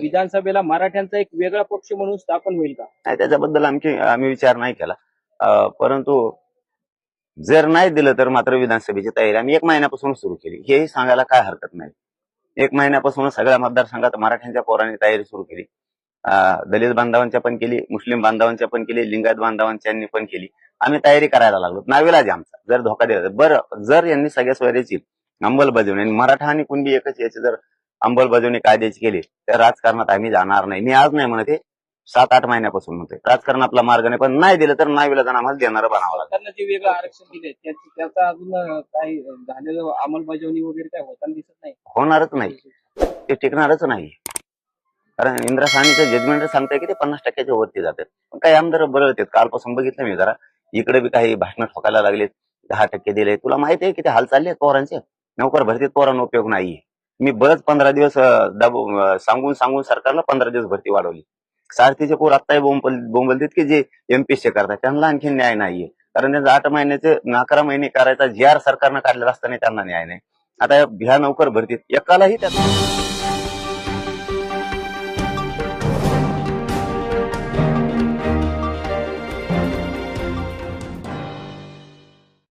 विधानसभेला मराठ्यांचा एक वेगळा पक्ष म्हणून स्थापन होईल का? नाही त्याच्याबद्दल आमची आम्ही विचार नाही केला. परंतु जर नाही दिलं तर मात्र विधानसभेची तयारी आम्ही एक महिन्यापासून सुरू केली. हेही सांगायला काय हरकत नाही. एक महिन्यापासून सगळ्या मतदारसंघात मराठ्यांच्या पोरांनी तयारी सुरू केली. दलित बांधवांच्या पण केली मुस्लिम बांधवांच्या पण केली लिंगायत बांधवांच्यांनी पण केली. आम्ही तयारी करायला लागलो. नाविलाज आमचा जर धोका दिला तर. बरं जर यांनी सगळ्या सोयऱ्याची अंमलबजावणी आणि मराठा आणि कुणबी एकच याची जर अंमलबजावणी कायद्याची केली तर राजकारणात आम्ही जाणार नाही. मी आज नाही म्हणत सात आठ महिन्यापासून म्हणतोय. राजकारण आपला मार्ग नाही पण नाही दिलं तर नाही दिलं तर आम्हाला देणारं बनावं लागेल. त्यांना जे वेगळं आरक्षण दिले त्याचं अजून काही झालेलं अंमलबजावणी वगैरे काय होताना दिसत नाही? होणारच नाही. ते टिकणारच नाही. कारण इंदिरा साहनीचं जजमेंट सांगताय की ते पन्नास टक्क्याच्या वरती जातात. पण काही आमदार बरळतात. कालपासून बघितलं मी जरा. इकडे बी काही भाषणं ठोकायला लागलेत. दहा टक्के दिले तुला माहिती आहे किती हाल चालले पोरांचे? नोकर भरतीत पोरांना उपयोग नाहीये मी बरंच पंधरा दिवस सांगून सांगून सरकारला पंधरा दिवस भरती वाढवली. सारथीचे पोर आत्ताही बोंबल देत की जे एमपीएससी करतात त्यांना आणखी न्याय नाहीये. कारण त्यांचं आठ महिन्याचे अकरा महिने करायचा जी आर सरकारनं काढलेला असताना त्यांना न्याय नाही. आता ह्या नोकर भरतीत एकालाही त्यांना